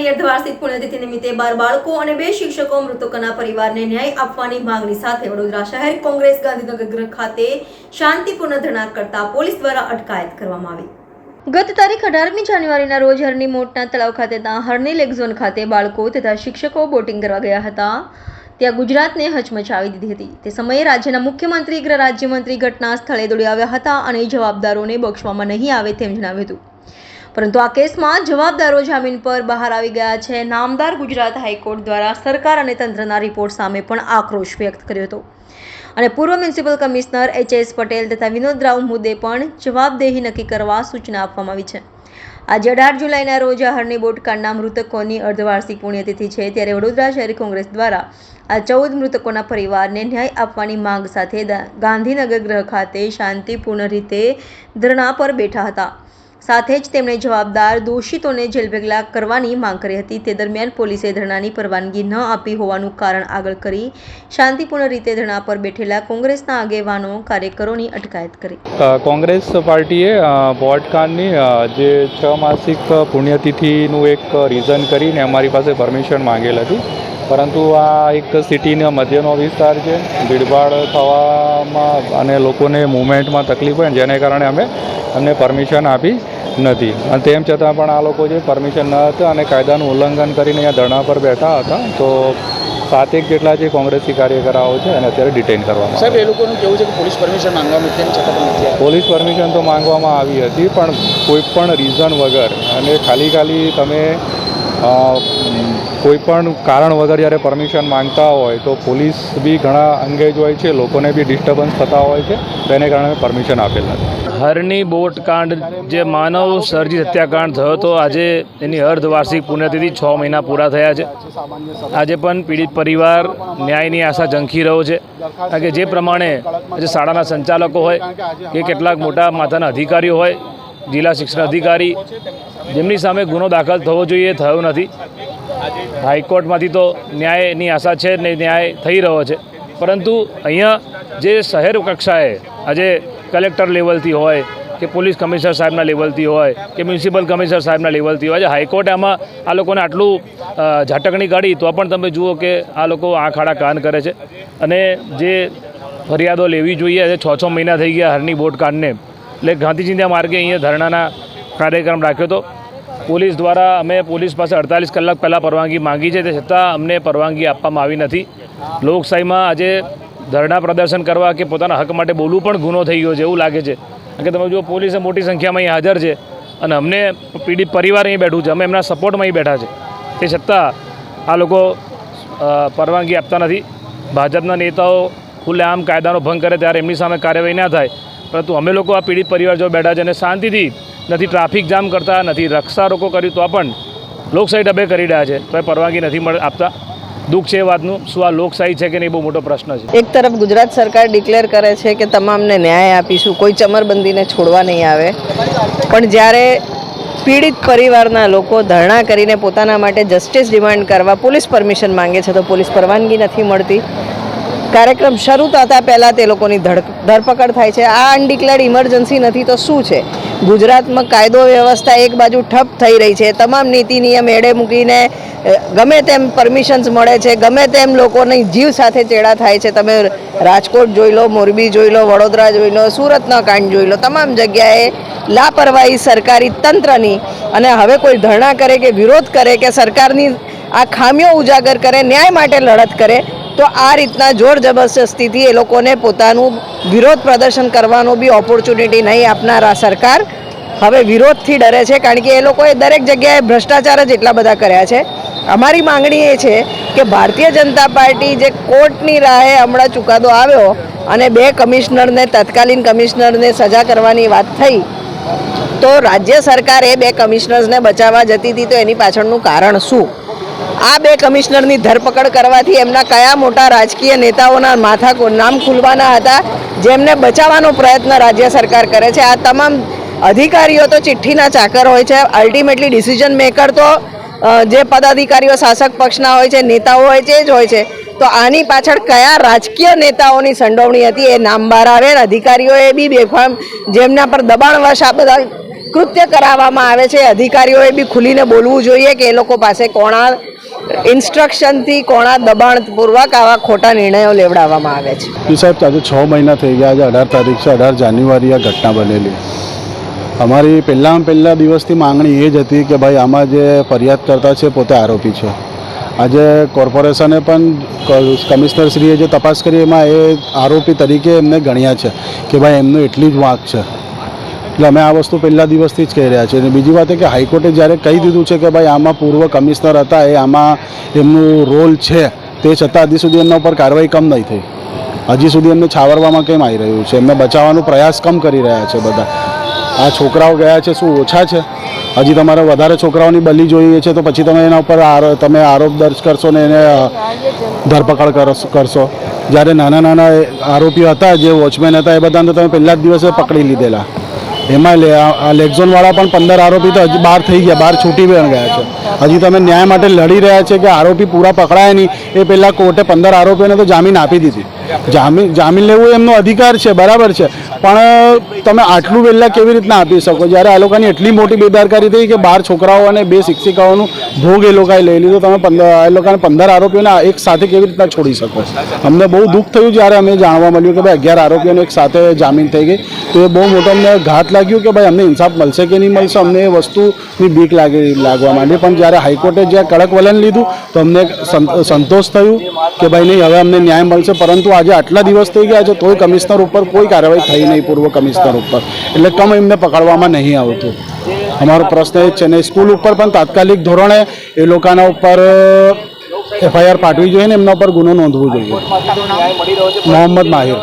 બોટકાંડની અર્ધવાર્ષિક પુણ્યતિથિ નિમિત્તે બાર બાળકો અને બે શિક્ષકો મૃતકોના પરિવારને ન્યાય આપવાની માંગણી સાથે વડોદરા શહેર કોંગ્રેસ ગાંધીનગર ખાતે શાંતિપૂર્ણ ધરણા કરતા પોલીસ દ્વારા અટકાયત કરવામાં આવી. ગત તારીખ અઢારમી જાન્યુઆરીના રોજ હરની મોટના તળાવ ખાતેના હરની લેક ઝોન ખાતે બાળકો તથા શિક્ષકો બોટિંગ કરવા ગયા હતા. ત્યાં ગુજરાતને હચમચાવી દીધી હતી. તે સમયે રાજ્યના મુખ્યમંત્રી, ગૃહ રાજ્યમંત્રી ઘટના સ્થળે દોડી આવ્યા હતા અને જવાબદારોને બક્ષવામાં નહીં આવે તેમ જણાવ્યું હતું. પરંતુ આ કેસમાં જવાબદારો જામીન પર બહાર આવી ગયા છે. નામદાર ગુજરાત હાઈકોર્ટ દ્વારા સરકાર અને તંત્રના રિપોર્ટ સામે પણ આક્રોશ વ્યક્ત કર્યો હતો. અને પૂર્વ municipal commissioner H S Patel તથા વિનોદ રાવ મુદ્દે પણ જવાબદેહી નક્કી કરવા સૂચના આપવામાં આવી છે. આજે અઢાર જુલાઈના રોજ હરની બોટકાંડના મૃતકોની અર્ધવાર્ષિક પુણ્યતિથિ છે ત્યારે વડોદરા શહેર કોંગ્રેસ દ્વારા આ ચૌદ મૃતકોના પરિવારને ન્યાય આપવાની માંગ સાથે ગાંધીનગર ગ્રહ ખાતે શાંતિપૂર્ણ રીતે ધરણા પર બેઠા હતા. સાથે જ તેમણે જવાબદાર દોષિતોને જેલભેગલા કરવાની માંગ કરી હતી. તે દરમિયાન પોલીસે ધરણાની પરવાનગી ન આપી હોવાનું કારણ આગળ કરી શાંતિપૂર્ણ રીતે ધરણા પર બેઠેલા કોંગ્રેસના આગેવાનો કાર્યકરોની અટકાયત કરી. કોંગ્રેસ પાર્ટીએ અ, બોટકાંડની જે છ માસિક પુણ્યતિથિનું એક રીઝન કરીને અમારી પાસે પરમિશન માંગેલ હતી. પરંતુ આ એક સિટીના મધ્યનો વિસ્તાર છે. ભીડભાડ થવામાં અને લોકોને મૂવમેન્ટમાં તકલીફ હોય જેને કારણે અમે અમને પરમિશન આપી નથી. અને તેમ છતાં પણ આ લોકો જે પરમિશન ન હતા અને કાયદાનું ઉલ્લંઘન કરીને અહીંયા ધરણા પર બેઠા હતા તો સાતેક જેટલા જે કોંગ્રેસી કાર્યકરાઓ છે અને અત્યારે ડિટેઇન કરવામાં સાહેબ એ લોકોનું કેવું છે કે પોલીસ પરમિશન માંગવામાં તેમ છતાં નથી પોલીસ પરમિશન તો માંગવામાં આવી હતી પણ કોઈ પણ રીઝન વગર અને ખાલી ખાલી તમે અ, કોઈ પણ કારણ વગર જ્યારે પરમિશન માંગતા હોય તો પોલીસ બી ઘણા અંગેજ હોય છે લોકોને બી ડિસ્ટર્બન્સ થતા હોય છે તેને કારણે પરમિશન આપેલ નથી. હરની બોટ કાંડ જે માનવ સર્જિત હત્યાકાંડ થયો હતો આજે એની અર્ધવાર્ષિક પુણ્યતિથિ છ મહિના પૂરા થયા છે. આજે પણ પીડિત પરિવાર ન્યાયની આશા ઝંખી રહ્યો છે. કારણ કે જે પ્રમાણે આજે શાળાના સંચાલકો હોય કે કેટલાક મોટા માથાના અધિકારીઓ હોય જિલ્લા શિક્ષણ અધિકારી જેમની સામે ગુનો દાખલ થવો જોઈએ થયો નથી. હાઈકોર્ટમાંથી તો ન્યાયની આશા છે ને ન્યાય થઈ રહ્યો છે. પરંતુ અહીંયા જે શહેર કક્ષાએ આજે કલેક્ટર લેવલથી હોય કે પોલીસ કમિશનર સાહેબના લેવલથી હોય કે મ્યુનિસિપલ કમિશનર સાહેબના લેવલથી હોય હાઈકોર્ટ આમાં આ લોકોને આટલું ઝાટકણી કાઢી તો પણ તમે જુઓ કે આ લોકો આંખ આડા કાન કરે છે. અને જે ફરિયાદો લેવી જોઈએ, આજે છ છ મહિના થઈ ગયા હરની બોટ કાંડને એટલે ગાંધીજીના માર્ગે અહીંયા ધરણાના કાર્યક્રમ રાખ્યો હતો પોલીસ દ્વારા અમે પોલીસ પાસે અડતાલીસ કલાક પહેલાં પરવાનગી માંગી છે તે છતાં અમને પરવાનગી આપવામાં આવી નથી. લોકશાહીમાં આજે ધરણા પ્રદર્શન કરવા કે પોતાના હક માટે બોલવું પણ ગુનો થઈ ગયો છે એવું લાગે છે. કારણ કે તમે જુઓ પોલીસે મોટી સંખ્યામાં અહીં હાજર છે અને અમને પીડિત પરિવાર અહીં બેઠું છે. અમે એમના સપોર્ટમાં અહીં બેઠા છે. તે છતાં આ લોકો પરવાનગી આપતા નથી. ભાજપના નેતાઓ ખુલ્લેઆમ કાયદાનો ભંગ કરે ત્યારે એમની સામે કાર્યવાહી ના થાય. પરંતુ અમે લોકો આ પીડિત પરિવાર જો બેઠા છે અને શાંતિથી નથી ટ્રાફિક જામ કરતા, નથી રક્ષા રોકો કર્યું તો પણ લોકશાહી ડબે કરી રહ્યા છે. તો એ પરવાનગી નથી મળ, આપતા. દુઃખ છે એ વાતનું. શું આ લોકશાહી છે કે નહીં બહુ મોટો પ્રશ્ન છે. એક તરફ ગુજરાત સરકાર ડિક્લેર કરે છે કે તમામને ન્યાય આપીશું, કોઈ ચમરબંધીને છોડવા નહીં આવે. પણ જ્યારે પીડિત પરિવારના લોકો ધરણા કરીને પોતાના માટે જસ્ટિસ ડિમાન્ડ કરવા પોલીસ પરમિશન માંગે છે, તો પોલીસ પરવાનગી નથી મળતી. કાર્યક્રમ શરૂ થતાં પહેલાં તે લોકોની ધરપકડ થાય છે. આ અનડિક્લેર્ડ ઇમરજન્સી નથી તો શું છે? ગુજરાતમાં કાયદો વ્યવસ્થા એક બાજુ ઠપ થઈ રહી છે. તમામ નીતિ નિયમ એડે મૂકીને ગમે તેમ પરમિશન્સ મળે છે, ગમે તેમ લોકોની જીવ સાથે ચેડા થાય છે. તમે રાજકોટ જોઈ લો, મોરબી જોઈ લો, વડોદરા જોઈ લો, સુરતનો કાંડ જોઈ લો, તમામ જગ્યાએ લાપરવાહી સરકારી તંત્રની અને હવે કોઈ ધરણા કરે કે વિરોધ કરે કે સરકારની આ ખામીઓ ઉજાગર કરે, ન્યાય માટે લડત કરે તો આ રીતના જોર જબરજસ્તીથી એ લોકોને પોતાનું વિરોધ પ્રદર્શન કરવાનું બી ઓપોર્ચ્યુનિટી નહીં આપનાર આ સરકાર. હવે વિરોધથી ડરે છે કારણ કે એ લોકોએ દરેક જગ્યાએ ભ્રષ્ટાચાર જ એટલા બધા કર્યા છે. અમારી માંગણી એ છે કે ભારતીય જનતા પાર્ટી જે કોર્ટની રાહે હમણાં ચુકાદો આવ્યો અને બે કમિશનરને, તત્કાલીન કમિશનરને સજા કરવાની વાત થઈ, તો રાજ્ય સરકાર એ બે કમિશનર્સને બચાવવા જતી હતી તો એની પાછળનું કારણ શું? આ બે કમિશનરની ધરપકડ કરવાથી એમના કયા મોટા રાજકીય નેતાઓના માથા નામ ખુલવાના હતા, જેમને બચાવવાનો પ્રયત્ન રાજ્ય સરકાર કરે છે. આ તમામ અધિકારીઓ તો ચિઠ્ઠીના ચાકર હોય છે. અલ્ટિમેટલી ડિસિઝન મેકર તો જે પદાધિકારીઓ શાસક પક્ષના હોય છે, નેતાઓ હોય છે જ હોય છે. તો આની પાછળ કયા રાજકીય નેતાઓની સંડોવણી હતી એ નામ બહાર આવે અધિકારીઓએ બી બેફામ, જેમના પર દબાણવશ આ બધા કૃત્ય કરાવવામાં આવે છે અધિકારીઓએ બી ખુલીને બોલવું જોઈએ કે એ લોકો પાસે કોણા ઇન્સ્ટ્રક્શનથી કોણા દબાણપૂર્વક આવા ખોટા નિર્ણયો લેવડાવવામાં આવે છે. જી સાહેબ આજે છ મહિના થઈ ગયા આજે અઢાર તારીખ છે, અઢાર જાન્યુઆરી આ ઘટના બનેલી. અમારી પહેલાં પહેલા દિવસથી માંગણી એ જ હતી કે ભાઈ, આમાં જે ફરિયાદ કરતા છે, પોતે આરોપી છે. આજે કોર્પોરેશને પણ કમિશનરશ્રીએ જે તપાસ કરી, એમાં એ આરોપી તરીકે એમને ગણ્યા છે કે ભાઈ, એમનું એટલી જ વાંક છે. એટલે અમે આ વસ્તુ પહેલા દિવસથી જ કહી રહ્યા છીએ. અને બીજી વાત એ કે હાઈકોર્ટે જ્યારે કહી દીધું છે કે ભાઈ આમાં પૂર્વ કમિશનર હતા, એ આમાં એમનું રોલ છે, તે છતાં હજી સુધી એમના ઉપર કાર્યવાહી કમ નહીં થઈ. હજી સુધી એમને છાવરવામાં કેમ આવી રહ્યું છે? એમને બચાવવાનો પ્રયાસ કમ કરી રહ્યા છે બધા. આ છોકરાઓ ગયા છે શું ઓછા છે? હજી તમારે વધારે છોકરાઓની બલી જોઈએ છે તો પછી તમે એના ઉપર તમે આરોપ દર્જ કરશો ને એને ધરપકડ કરશો જ્યારે નાના નાના આરોપીઓ હતા, જે વોચમેન હતા, એ બધાને તમે પહેલા જ દિવસે પકડી લીધેલા. એમાં આ લેગઝોનવાળા પણ પંદર આરોપી તો હજી બહાર થઈ ગયા, બહાર છૂટી પણ ગયા છે. હજી તમે ન્યાય માટે લડી રહ્યા છે કે આરોપી પૂરા પકડાય નહીં, એ પહેલાં કોર્ટે પંદર આરોપીઓને તો જામીન આપી દીધી. જામીન જામીન લેવું એમનો અધિકાર છે, બરાબર છે. પણ તમે આટલું વહેલા કેવી રીતના આપી શકો? જ્યારે આ લોકોની એટલી મોટી બેદરકારી થઈ કે બાર છોકરાઓ અને બે શિક્ષિકાઓનું ભોગ એ લોકોએ લઈ લીધો, તમે પંદર એ લોકોને પંદર આરોપીઓને એક સાથે કેવી રીતના છોડી શકો? અમને બહુ દુઃખ થયું જ્યારે અમે જાણવા મળ્યું કે ભાઈ અગિયાર આરોપીઓને એક સાથે જામીન થઈ ગઈ. તો એ બહુ મોટો અમને ઘાત લાગ્યું કે ભાઈ અમને ઇન્સાફ મળશે કે નહીં મળશે? અમને એ વસ્તુની બીક લાગી, લાગવા માંડી. પણ જ્યારે હાઈકોર્ટે જ્યાં કડક વલણ લીધું, તો અમને સંતોષ થયું કે ભાઈ નહીં, હવે અમને ન્યાય મળશે. પરંતુ આજે આટલા દિવસ થઈ ગયા છે તોય કમિશનર ઉપર કોઈ કાર્યવાહી થઈ નહીં પૂર્વ કમિશનર ઉપર. એટલે કમ એમને પકડવામાં નહીં આવતું. અમારો પ્રશ્ન એ છે ને, સ્કૂલ ઉપર પણ તાત્કાલિક ધોરણે એ લોકોના ઉપર એફઆઈઆર પાઠવી જોઈએ ને, એમના ઉપર ગુનો નોંધવો જોઈએ. મોહમ્મદ માહિર.